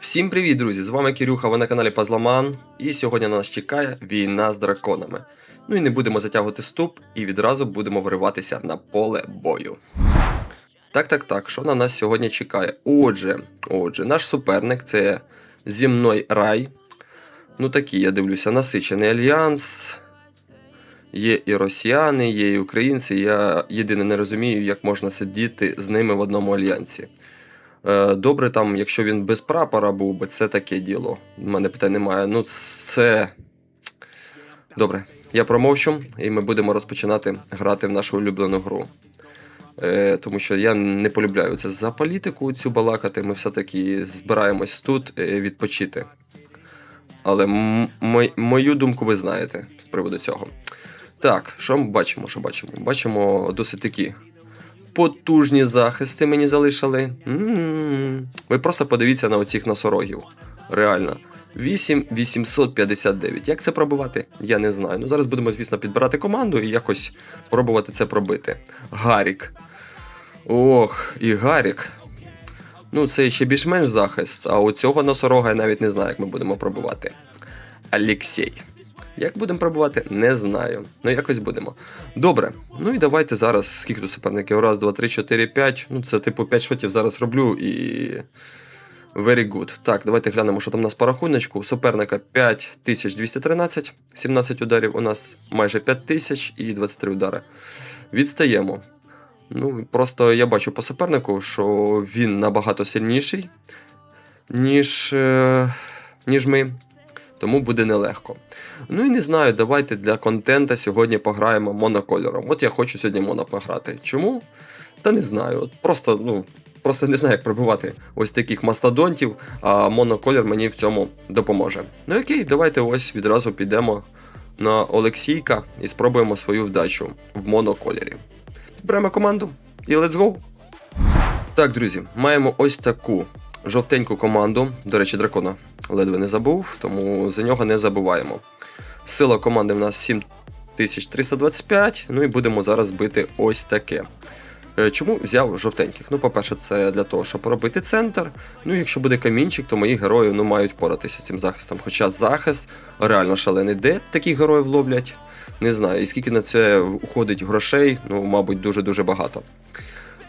Всім привіт, друзі! З вами Кирюха, ви на каналі Пазламан. І сьогодні на нас чекає війна з драконами. Ну і не будемо затягувати ступ, і відразу будемо вириватися на поле бою. Так, так, так, що на нас сьогодні чекає? Отже, отже, наш суперник це зімной рай. Ну такий, я дивлюся, насичений альянс. Є і росіяни, є і українці. Я єдине не розумію, як можна сидіти з ними в одному альянсі. Е, Добре, там, якщо він без прапора був би, це таке діло. У мене питань немає. Ну, це. Добре, я промовчу, і ми будемо розпочинати грати в нашу улюблену гру. Е, тому що я не полюбляю це за політику цю балакати. Ми все-таки збираємось тут е, відпочити. Але мою думку ви знаєте з приводу цього. Так, що ми бачимо? Що бачимо? Бачимо досить такі потужні захисти мені залишили. М-м-м. Ви просто подивіться на оцих носорогів. Реально. 8 859. Як це пробивати? Я не знаю. Ну зараз будемо, звісно, підбирати команду і якось пробувати це пробити. Гарік. Ох, і Гарік. Ну, це ще більш-менш захист, а у цього носорога я навіть не знаю, як ми будемо пробувати. Алексей. Як будемо пробувати, не знаю. Ну, якось будемо. Добре. Ну і давайте зараз. Скільки тут суперників? Раз, два, три, чотири, п'ять. Ну, це типу 5 шотів зараз роблю і. Very good. Так, давайте глянемо, що там у нас по рахуночку. Суперника 5213, 17 ударів, у нас майже 5000 і 23 удари. Відстаємо. Ну, просто я бачу по супернику, що він набагато сильніший, ніж, е, ніж ми. Тому буде нелегко. Ну і не знаю, давайте для контента сьогодні пограємо монокольором. От я хочу сьогодні моно пограти. Чому? Та не знаю. От Просто, ну, просто не знаю, як пробивати ось таких мастодонтів, а моноколір мені в цьому допоможе. Ну окей, давайте ось відразу підемо на Олексійка і спробуємо свою вдачу в монокольорі. Підберемо команду і let's go! Так, друзі, маємо ось таку жовтеньку команду. До речі, дракона ледве не забув, тому за нього не забуваємо. Сила команди в нас 7325, ну і будемо зараз бити ось таке. Е, Чому взяв жовтеньких? Ну, по-перше, це для того, щоб робити центр. Ну, якщо буде камінчик, то мої герої ну, мають поратися з цим захистом. Хоча захист реально шалений. Де таких героїв ловлять? Не знаю. І скільки на це уходить грошей, ну, мабуть, дуже-дуже багато.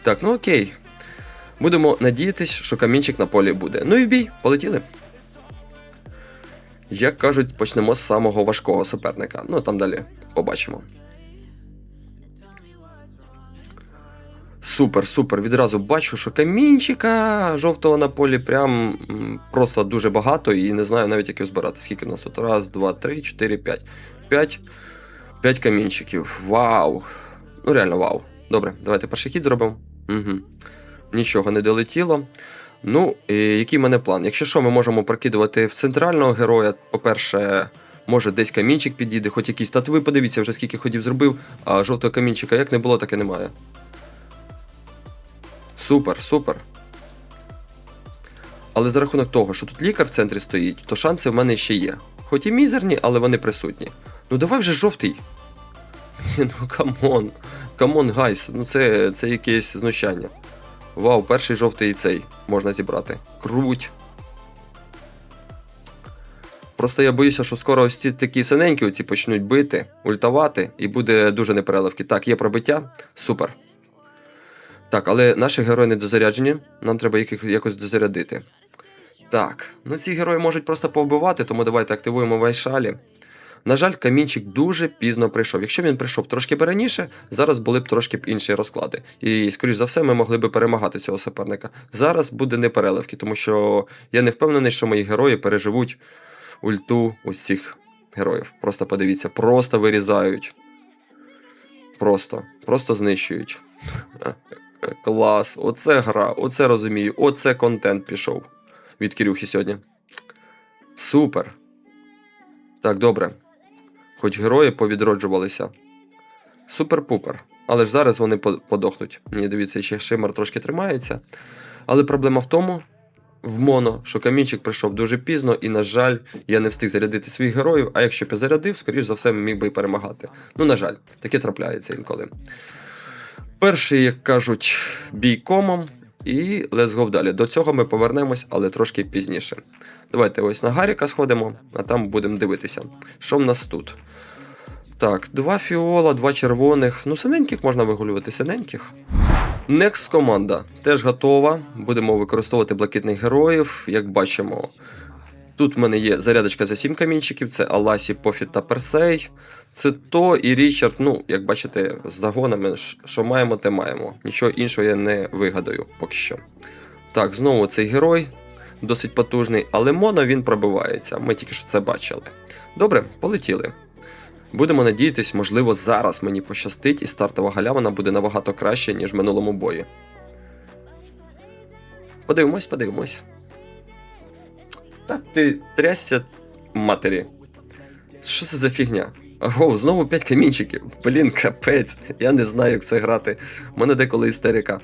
Так, ну окей. Будемо надіятись, що камінчик на полі буде. Ну і в бій, полетіли. Як кажуть, почнемо з самого важкого суперника. Ну, там далі побачимо. Супер, супер. Відразу бачу, що камінчика жовтого на полі прям просто дуже багато і не знаю навіть, як його збирати. Скільки в нас тут? Раз, два, три, чотири, п'ять. П'ять. П'ять камінчиків. Вау! Ну, реально вау. Добре, давайте перший хід зробимо. Угу. Нічого не долетіло. Ну, і який в мене план? Якщо що, ми можемо прокидувати в центрального героя. По-перше, може десь камінчик підійде, хоч якийсь татви, подивіться, вже скільки ходів зробив, а жовтого камінчика як не було, так і немає. Супер, супер. Але за рахунок того, що тут лікар в центрі стоїть, то шанси в мене ще є. Хоч і мізерні, але вони присутні. Ну давай вже жовтий. Ну камон. Камон, гайс, ну це, це якесь знущання. Вау, перший жовтий цей можна зібрати. Круть. Просто я боюся, що скоро ось ці такі синенькі оці почнуть бити, ультавати, і буде дуже непереливки. Так, є пробиття. Супер. Так, але наші герої не дозаряджені, нам треба їх якось дозарядити. Так, ну ці герої можуть просто повбивати, тому давайте активуємо вайшалі. На жаль, камінчик дуже пізно прийшов. Якщо він прийшов трошки б раніше, зараз були б трошки б інші розклади. І, скоріш за все, ми могли б перемагати цього суперника. Зараз буде непереливки, тому що я не впевнений, що мої герої переживуть ульту цих героїв. Просто подивіться, просто вирізають. Просто, просто знищують. Клас, оце гра, оце розумію, оце контент пішов від Кирюхи сьогодні. Супер. Так, добре. Хоч герої повідроджувалися. Супер-пупер. Але ж зараз вони подохнуть. Ні, дивіться, ще шимер трошки тримається. Але проблема в тому, в моно, що камінчик прийшов дуже пізно, і, на жаль, я не встиг зарядити своїх героїв, а якщо б я зарядив, скоріш за все, міг би і перемагати. Ну, на жаль, таке трапляється інколи. Перший, як кажуть, бій комом. І let's go далі. До цього ми повернемось, але трошки пізніше. Давайте ось на Гаріка сходимо, а там будемо дивитися. Що в нас тут? Так, два фіола, два червоних. Ну, синеньких можна вигулювати, синеньких. Next команда теж готова. Будемо використовувати блакитних героїв, як бачимо. Тут в мене є зарядочка за 7 камінчиків, це Аласі, Пофіт та Персей. Це то і Річард, ну, як бачите, з загонами, що маємо, те маємо. Нічого іншого я не вигадаю поки що. Так, знову цей герой досить потужний, але моно він пробивається. Ми тільки що це бачили. Добре, полетіли. Будемо надіятись, можливо, зараз мені пощастить, і стартова галявина буде набагато краще, ніж в минулому бої. Подивимось, подивимось. Та ти трясся матері. Що це за фігня? Ого, знову 5 камінчиків. Блін, капець. Я не знаю, як це грати. У мене деколи істерика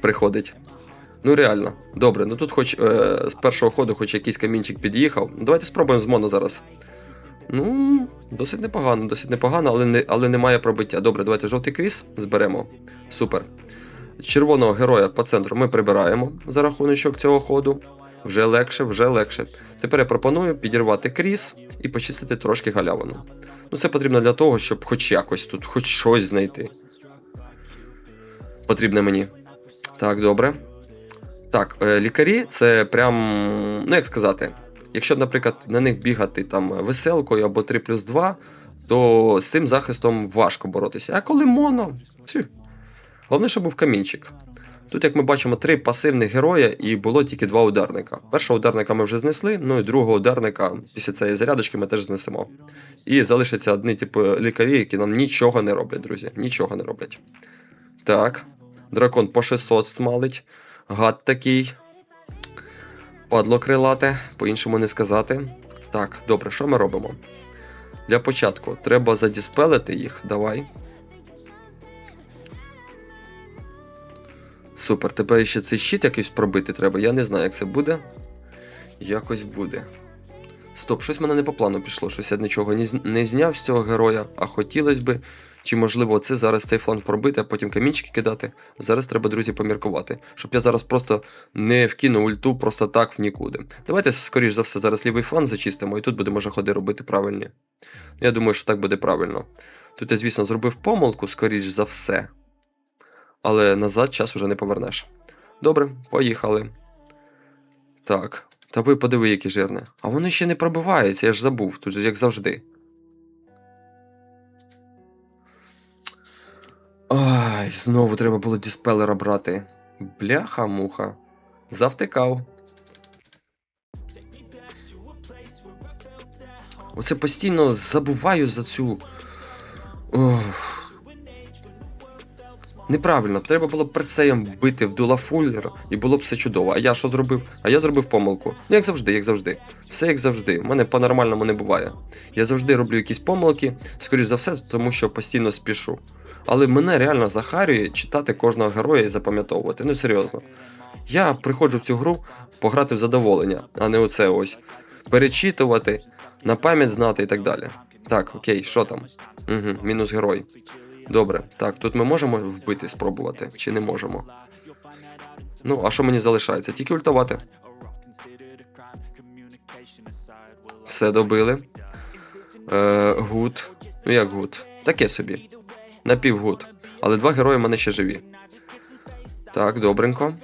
приходить. Ну реально, добре, ну тут хоч е, з першого ходу хоч якийсь камінчик під'їхав. Давайте спробуємо з моно зараз. Ну, досить непогано, досить непогано, але, не, але немає пробиття. Добре, давайте жовтий квіз зберемо. Супер. Червоного героя по центру ми прибираємо за рахуночок цього ходу. Вже легше, вже легше. Тепер я пропоную підірвати кріс і почистити трошки галявину. Ну, це потрібно для того, щоб хоч якось тут, хоч щось знайти. Потрібно мені. Так, добре. Так, е, лікарі це прям, ну як сказати, якщо, наприклад, на них бігати там веселкою або 3 плюс 2, то з цим захистом важко боротися. А коли моно, головне, щоб був камінчик. Тут, як ми бачимо, три пасивних героя і було тільки два ударника. Першого ударника ми вже знесли, ну і другого ударника після цієї зарядочки ми теж знесемо. І залишаться одні, типу, лікарі, які нам нічого не роблять, друзі. Нічого не роблять. Так. Дракон по 600 смалить. Гад такий. Падло крилате, по-іншому не сказати. Так, добре, що ми робимо? Для початку треба задіспелити їх. Давай. Супер, тепер ще цей щит якийсь пробити треба. Я не знаю, як це буде. Якось буде. Стоп, щось мене не по плану пішло, щось я нічого не, зняв з цього героя, а хотілося би. Чи можливо це зараз цей фланг пробити, а потім камінчики кидати. Зараз треба, друзі, поміркувати, щоб я зараз просто не вкинув ульту просто так в нікуди. Давайте, скоріш за все, зараз лівий фланг зачистимо, і тут будемо вже ходи робити правильні. Я думаю, що так буде правильно. Тут я, звісно, зробив помилку, скоріш за все. Але назад час уже не повернеш. Добре, поїхали. Так. Та ви подиви, які жирне. А вони ще не пробиваються, я ж забув, тут як завжди. Ай, знову треба було діспелера брати. Бляха-муха. Завтикав. Оце постійно забуваю за цю. Ох. Неправильно, треба було б персеєм бити в дула фуллер, і було б все чудово. А я що зробив? А я зробив помилку. Ну, як завжди, як завжди. Все як завжди. У мене по-нормальному не буває. Я завжди роблю якісь помилки, скоріш за все, тому що постійно спішу. Але мене реально захарює читати кожного героя і запам'ятовувати. Ну серйозно. Я приходжу в цю гру пограти в задоволення, а не оце ось. Перечитувати, на пам'ять знати і так далі. Так, окей, що там? Угу, мінус герой. Добре, так, тут ми можемо вбити, спробувати, чи не можемо. Ну, а що мені залишається? Тільки ультувати. Все добили. Е, гуд. Ну як гуд? Таке собі. Напівгуд. Але два герої в мене ще живі. Так, добренько.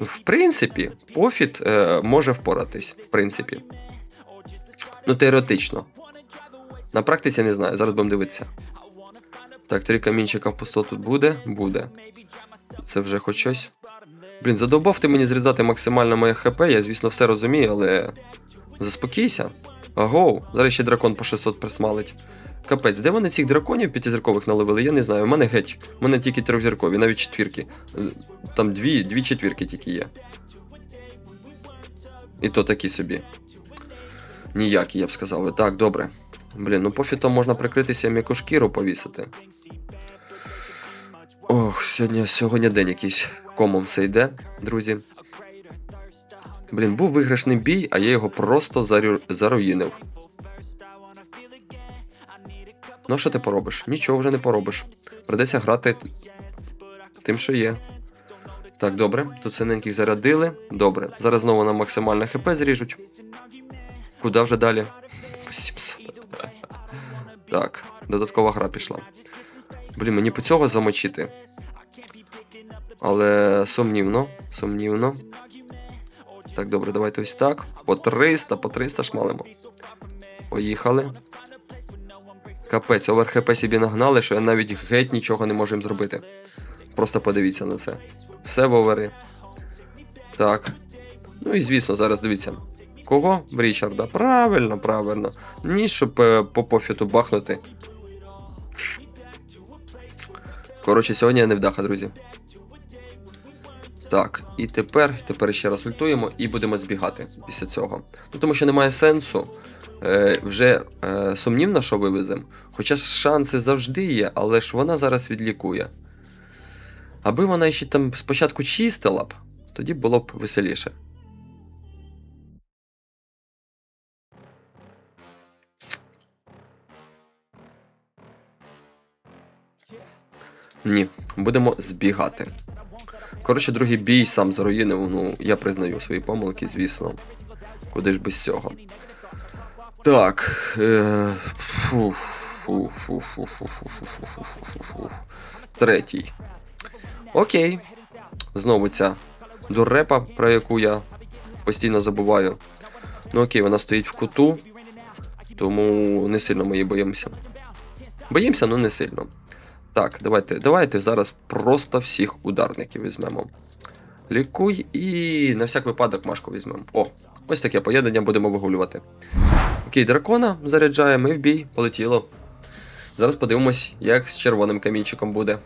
В принципі, пофіт е, може впоратись. В принципі. Ну, теоретично. На практиці не знаю, зараз будемо дивитися. Так, три камінчика в пусто тут буде? Буде. Це вже хоч щось. Блін, задовбав ти мені зрізати максимально моє ХП, я, звісно, все розумію, але. Заспокійся. Агоу, зараз ще дракон по 600 присмалить. Капець, де вони цих драконів п'ятизіркових наловили? Я не знаю. У мене геть. У мене тільки трьохзіркові, навіть четвірки. Е, Там дві, дві четвірки тільки є. І то такі собі. Ніякі, я б сказав. Так, добре. Блін, ну пофітом можна прикритися м'яку шкіру повісити. Ох, сьогодні, сьогодні день якийсь комом все йде, друзі. Блін, був виграшний бій, а я його просто зарю... заруїнив. Ну, що ти поробиш? Нічого вже не поробиш. Придеться грати тим, що є. Так, добре. Тут синеньких зарядили. Добре. Зараз знову нам максимальне хп зріжуть. Куди вже далі? 700. Так, додаткова гра пішла. Блін, мені по цього замочити. Але сумнівно, сумнівно. Так, добре, давайте ось так. По 300, по 300 шмалимо. Поїхали. Капець, овер ХП собі нагнали, що я навіть геть нічого не можу їм зробити. Просто подивіться на це. Все в овери. Так. Ну і звісно, зараз дивіться. Кого? В Річарда. Правильно, правильно. Ні, щоб е, по пофіту бахнути. Коротше, сьогодні я не вдаха, друзі. Так, і тепер, тепер ще раз ультуємо і будемо збігати після цього. Ну тому що немає сенсу. Е, вже е, сумнівно, що вивеземо. Хоча шанси завжди є, але ж вона зараз відлікує. Аби вона ще там спочатку чистила б, тоді було б веселіше. Ні, будемо збігати. Коротше, другий бій сам заруїнив, ну я признаю свої помилки, звісно. Куди ж без цього? Так. Третій. Окей. Знову ця дурепа, про яку я постійно забуваю. Ну окей, вона стоїть в куту, тому не сильно ми її боїмося. Боїмося, але не сильно. Так, давайте, давайте зараз просто всіх ударників візьмемо. Лікуй і на всяк випадок Машку візьмемо. О, ось таке поєднання будемо вигулювати. Окей, дракона заряджаємо і в бій, полетіло. Зараз подивимось, як з червоним камінчиком буде.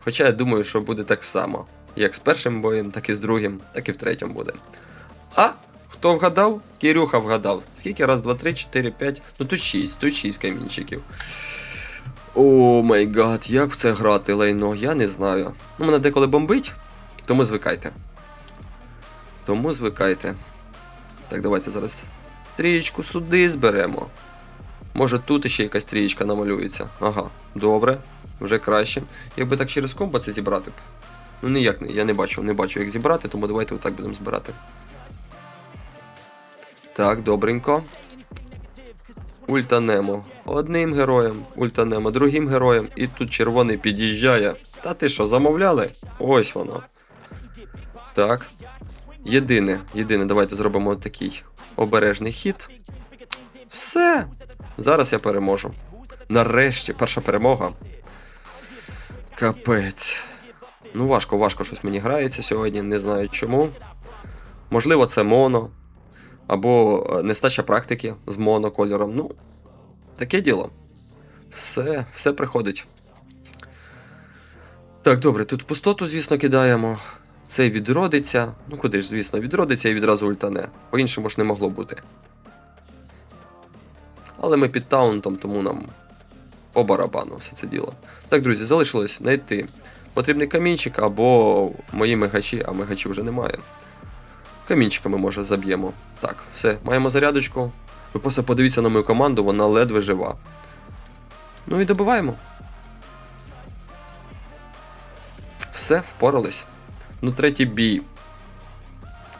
Хоча я думаю, що буде так само. Як з першим боєм, так і з другим, так і в третьому буде. А, хто вгадав? Кирюха вгадав. Скільки? Раз, два, три, чотири, п'ять. Ну тут шість, тут шість камінчиків. О май гад, як в це грати лайно, я не знаю. Ну, мене деколи бомбить, тому звикайте. Тому звикайте. Так, давайте зараз трієчку сюди зберемо. Може тут ще якась трієчка намалюється. Ага, добре, вже краще. Якби так через комбо це зібрати б. Ну ніяк не, я не бачу, не бачу, як зібрати, тому давайте отак будемо збирати. Так, добренько. Ультанемо одним героєм, ультанемо другим героєм, і тут червоний під'їжджає. Та ти що, замовляли? Ось воно. Так. Єдине, єдине, давайте зробимо такий обережний хід. Все. Зараз я переможу. Нарешті, перша перемога. Капець. Ну, важко, важко щось мені грається сьогодні, не знаю чому. Можливо, це моно. Або е, нестача практики з монокольором. Ну, таке діло. Все, все приходить. Так, добре, тут пустоту, звісно, кидаємо. Цей відродиться. Ну куди ж, звісно, відродиться і відразу ультане. По-іншому ж не могло бути. Але ми під таунтом, тому нам по барабану все це діло. Так, друзі, залишилось знайти потрібний камінчик або мої мегачі, а мегачі вже немає. Камінчиками, може, заб'ємо. Так, все, маємо зарядочку. Ви просто подивіться на мою команду, вона ледве жива. Ну і добиваємо. Все, впорались. Ну, третій бій.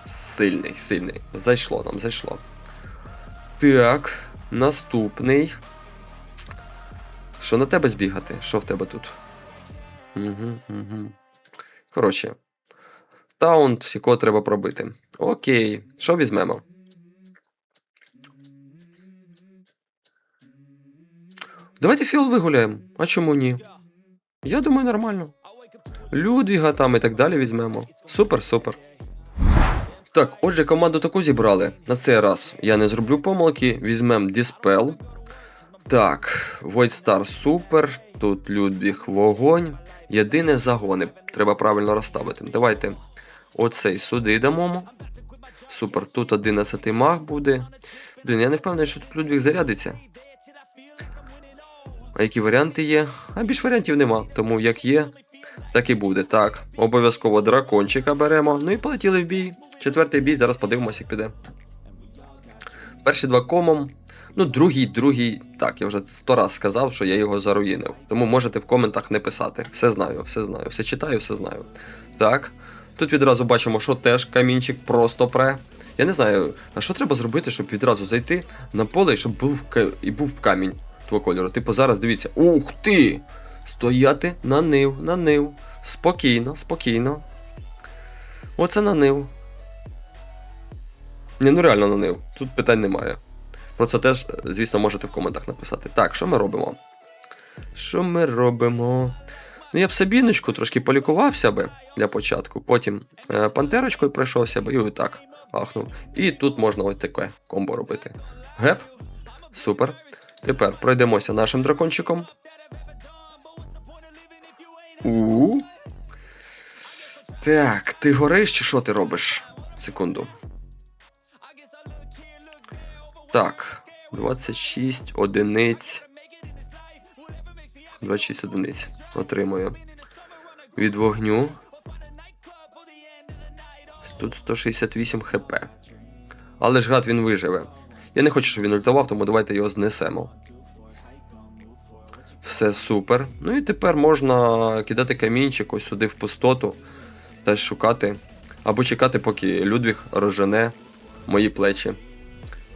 Сильний, сильний. Зайшло нам, зайшло. Так, наступний. Що на тебе збігати? Що в тебе тут? Угу, угу. Коротше. Таунт, якого треба пробити. Окей. Що візьмемо? Давайте фіол вигуляємо. А чому ні? Я думаю, нормально. Людвіга там і так далі візьмемо. Супер, супер. Так, отже, команду таку зібрали. На цей раз я не зроблю помилки. Візьмемо Dispel. Так, Void Star супер. Тут Людвіг вогонь. Єдине загони. Треба правильно розставити. Давайте оцей сюди дамо. Супер, тут 11 маг буде. Блін, я не впевнений, що тут Людвіг зарядиться. А які варіанти є? А більш варіантів нема. Тому як є, так і буде. Так, обов'язково дракончика беремо. Ну і полетіли в бій. Четвертий бій, зараз подивимося, як піде. Перші два комом. Ну, другий, другий. Так, я вже сто раз сказав, що я його заруїнив. Тому можете в коментах не писати. Все знаю, все знаю. Все читаю, все знаю. Так. Тут відразу бачимо, що теж камінчик просто пре. Я не знаю, а що треба зробити, щоб відразу зайти на поле щоб був і був камінь твого кольору. Типу зараз дивіться. Ух ти! Стояти на нив, на нив. Спокійно, спокійно. Оце на нив. Ні, ну реально на нив. Тут питань немає. Про це теж, звісно, можете в коментах написати. Так, що ми робимо? Що ми робимо? Ну, я б Сабіночку трошки полікувався би для початку. Потім е, пантерочкою пройшовся би і отак ахнув. І тут можна ось таке комбо робити. Геп. Супер. Тепер пройдемося нашим дракончиком. у Так, ти гориш чи що ти робиш? Секунду. Так, 26 одиниць. 26 одиниць. Отримую. Від вогню. Тут 168 хп. Але ж гад він виживе. Я не хочу, щоб він ультував, тому давайте його знесемо. Все супер. Ну і тепер можна кидати камінчик ось сюди в пустоту та шукати. Або чекати, поки Людвіг розжене мої плечі.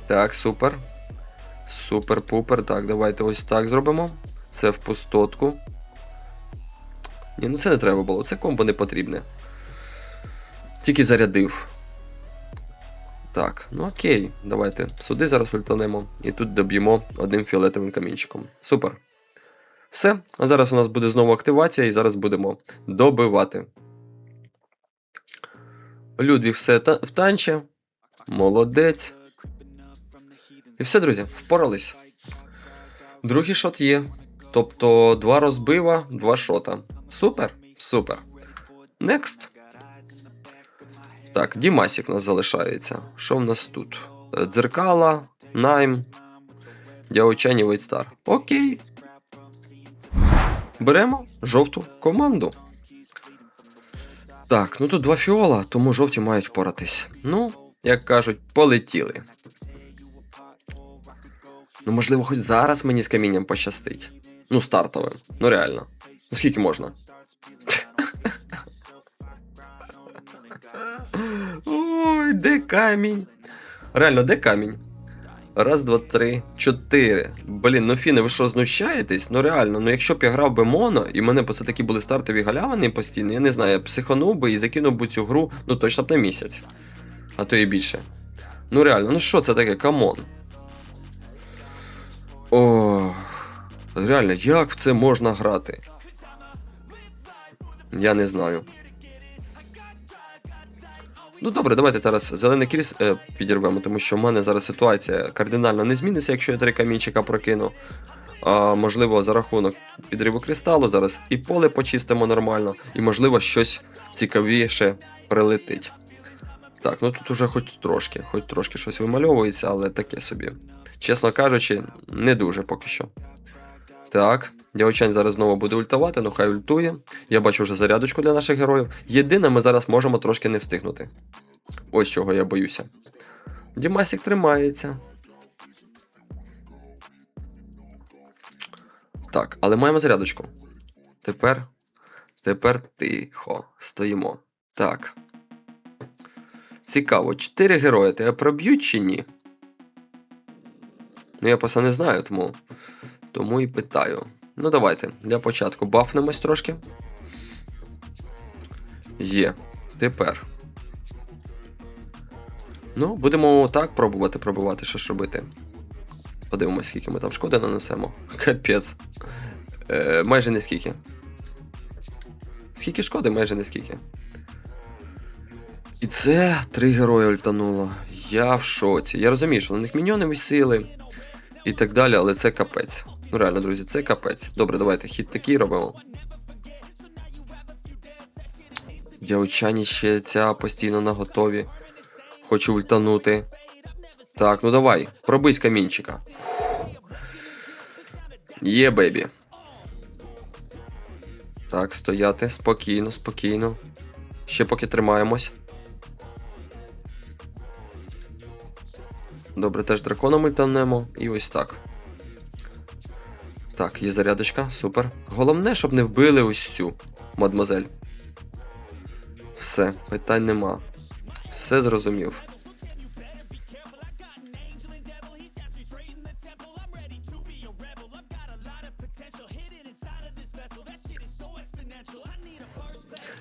Так, супер. Супер-пупер. Так, давайте ось так зробимо. Це в пустотку. Ні, ну це не треба було, це комбо не потрібне. Тільки зарядив. Так, ну окей, давайте сюди зараз ультанемо і тут доб'ємо одним фіолетовим камінчиком. Супер. Все, а зараз у нас буде знову активація, і зараз будемо добивати. Людвіг все та- втанче. Молодець. І все, друзі, впорались. Другий шот є. Тобто два розбива, два шота. Супер, супер. Next. Так, Дімасік у нас залишається. Що в нас тут? Е, Дзеркала, найм, Дяочані Вейтстар. Окей. Беремо жовту команду. Так, ну тут два фіола, тому жовті мають впоратись. Ну, як кажуть, полетіли. Ну, можливо, хоч зараз мені з камінням пощастить. Ну, стартовим. Ну реально. Ну скільки можна? Ой, де камінь? Реально, де камінь? Раз, два, три, чотири. Блін, ну Фіни, ви що знущаєтесь? Ну реально, ну якщо б я грав би моно, і мене б це такі були стартові галявини постійно, я не знаю, я психанув би і закинув би цю гру, ну точно б на місяць. А то і більше. Ну реально, ну що це таке, камон? О, реально, як в це можна грати? Я не знаю. Ну добре, давайте зараз зелений кріс е, підірвемо, тому що в мене зараз ситуація кардинально не зміниться, якщо я три камінчика прокину. А, можливо, за рахунок підриву кристалу зараз і поле почистимо нормально, і можливо щось цікавіше прилетить. Так, ну тут уже хоч трошки, хоч трошки щось вимальовується, але таке собі. Чесно кажучи, не дуже поки що. Так, Дявчань зараз знову буде ультувати, ну хай ультує. Я бачу вже зарядочку для наших героїв. Єдине, ми зараз можемо трошки не встигнути. Ось чого я боюся. Дімасік тримається. Так, але маємо зарядочку. Тепер. Тепер тихо. Стоїмо. Так. Цікаво, 4 герої тебе проб'ють чи ні? Ну, я просто не знаю, тому. Тому і питаю. Ну, давайте. Для початку бафнемось трошки. Є. Тепер. Ну, будемо так пробувати пробувати, що ж робити. Подивимось, скільки ми там шкоди нанесемо. Капець. Е, майже не скільки. Скільки шкоди, майже не скільки. І це три герої ультануло. Я в шоці. Я розумію, що на них міньйони висіли і так далі, але це капець. Ну реально, друзі, це капець. Добре, давайте хід такий робимо. Дяучані ще ця постійно на готові. Хочу ультанути. Так, ну давай, пробий з камінчика. Є, бейбі. Так, стояти. Спокійно, спокійно. Ще поки тримаємось. Добре, теж драконом ультанемо. І ось так. Так, є зарядочка, супер. Головне, щоб не вбили ось цю мадмозель. Все, питань нема. Все зрозумів.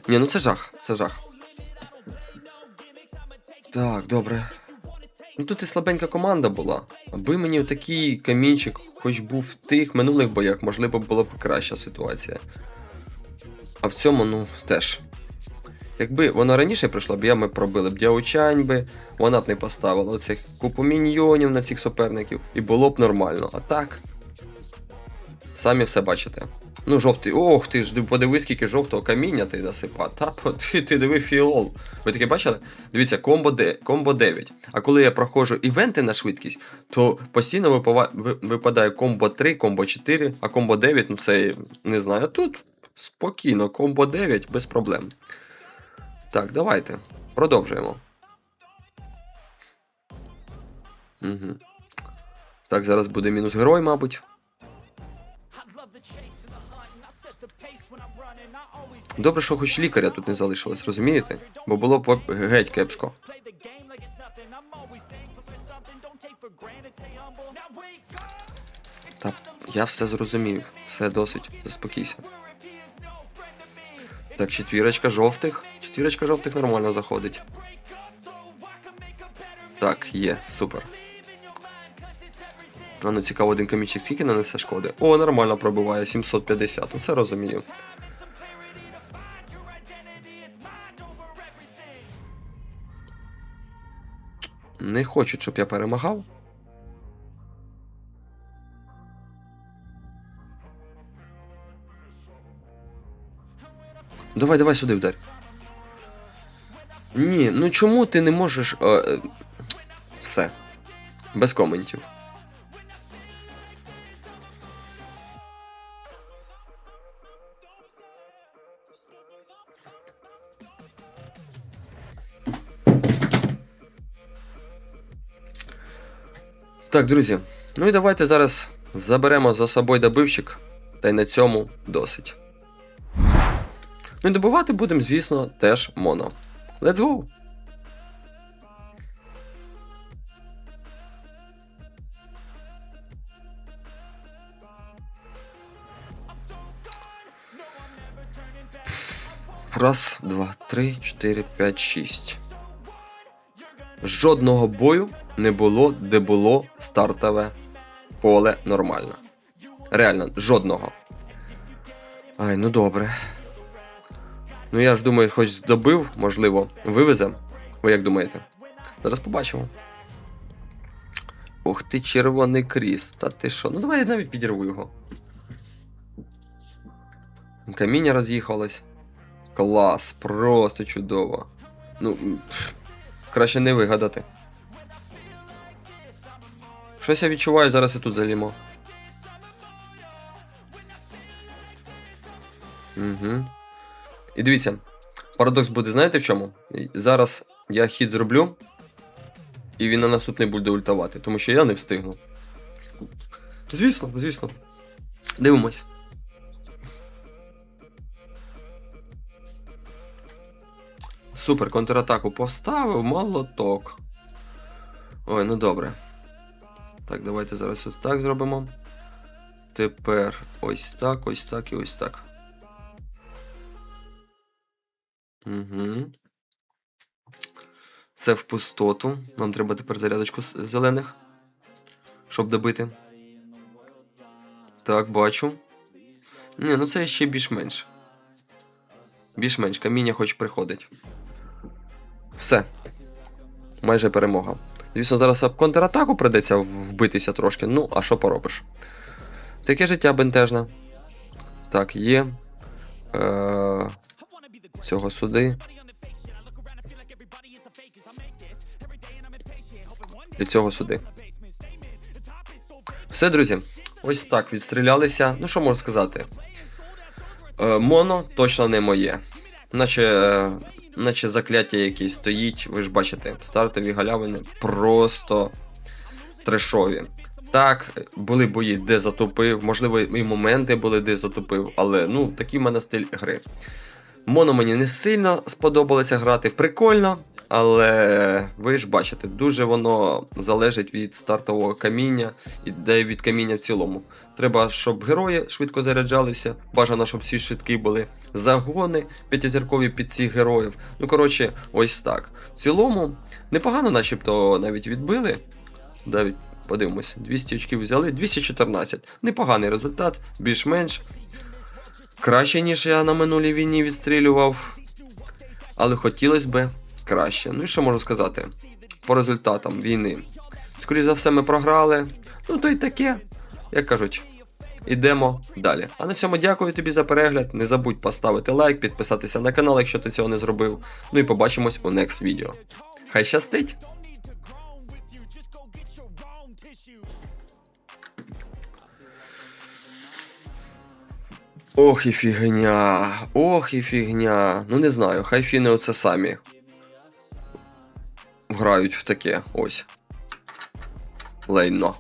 Ні, ну це жах, це жах. Так, добре. Ну тут і слабенька команда була. Аби мені такий камінчик хоч був в тих минулих боях, можливо, була б краща ситуація. А в цьому, ну, теж. Якби воно раніше прийшло б, я ми пробили б дяучань би, вона б не поставила оцих купу міньйонів на цих суперників, і було б нормально. А так. Самі все бачите. Ну, жовтий. Ох, ти ж подивись, скільки жовтого каміння ти насипав. Та ти, ти диви фіол. Ви таке бачили? Дивіться, комбо, де, комбо 9. А коли я проходжу івенти на швидкість, то постійно випадає комбо 3, комбо 4, а комбо 9, ну це не знаю. Тут спокійно, комбо 9 без проблем. Так, давайте. Продовжуємо. Угу. Так, зараз буде мінус герой, мабуть. Добре, що хоч лікаря тут не залишилось, розумієте? Бо було б геть кепсько. Та я все зрозумів, все досить, заспокійся. Так, четвірочка жовтих. Четвірочка жовтих нормально заходить. Так, є, супер. А ну цікаво, один камічик скільки нанесе шкоди? О, нормально пробиває, 750, ну це розумію. Не хочуть, щоб я перемагав. Давай, давай сюди вдарь. Ні, ну чому ти не можеш. Е, е, все. Без коментів. Так, друзі. Ну і давайте зараз заберемо за собою добивчик, та й на цьому досить. Ну і добивати будемо, звісно, теж моно. Let's go! Раз, два, три, чотири, п'ять, шість. Жодного бою не було, де було стартове поле нормально. Реально, жодного. Ай, ну добре. Ну я ж думаю, хоч здобив, можливо, вивезе. Ви як думаєте? Зараз побачимо. Ух ти, червоний кріс. Та ти що? Ну давай я навіть підірву його. Каміння роз'їхалось. Клас, просто чудово. Ну, пф, краще не вигадати. Щось я відчуваю, зараз і тут залімо. Угу. І дивіться, парадокс буде, знаєте в чому? Зараз я хід зроблю, і він на наступний буде ультавати, тому що я не встигну. Звісно, звісно. Дивимось. Супер, контратаку поставив, молоток. Ой, ну добре. Так, давайте зараз ось так зробимо. Тепер ось так, ось так і ось так. Угу. Це в пустоту. Нам треба тепер зарядочку зелених, щоб добити. Так, бачу. Ні, ну це ще більш-менш. Більш-менш, каміння хоч приходить. Все. Майже перемога. Звісно, зараз об контратаку придеться вбитися трошки. Ну, а що поробиш? Таке життя бентежне. Так, є. Е- цього сюди. І цього сюди. Все, друзі. Ось так відстрілялися. Ну, що можу сказати? Е, моно точно не моє. Наче, е, наче закляття якесь стоїть. Ви ж бачите, стартові галявини просто трешові. Так, були бої, де затопив, можливо, і моменти були, де затопив, але ну, такий в мене стиль гри. Моно мені не сильно сподобалося грати, прикольно, але ви ж бачите, дуже воно залежить від стартового каміння і від каміння в цілому. Треба, щоб герої швидко заряджалися, бажано, щоб всі швидкі були. Загони п'ятизіркові під цих героїв. Ну, коротше, ось так. В цілому, непогано начебто навіть відбили. Навіть подивимося, 200 очків взяли, 214. Непоганий результат, більш-менш. Краще, ніж я на минулій війні відстрілював. Але хотілося б краще. Ну і що можу сказати? По результатам війни. Скоріше за все, ми програли. Ну, то й таке. Як кажуть, ідемо далі. А на цьому дякую тобі за перегляд. Не забудь поставити лайк, підписатися на канал, якщо ти цього не зробив. Ну і побачимось у next відео. Хай щастить! Ох і фігня, ох і фігня. Ну не знаю, хай фіни оце самі грають в таке ось. Лейно.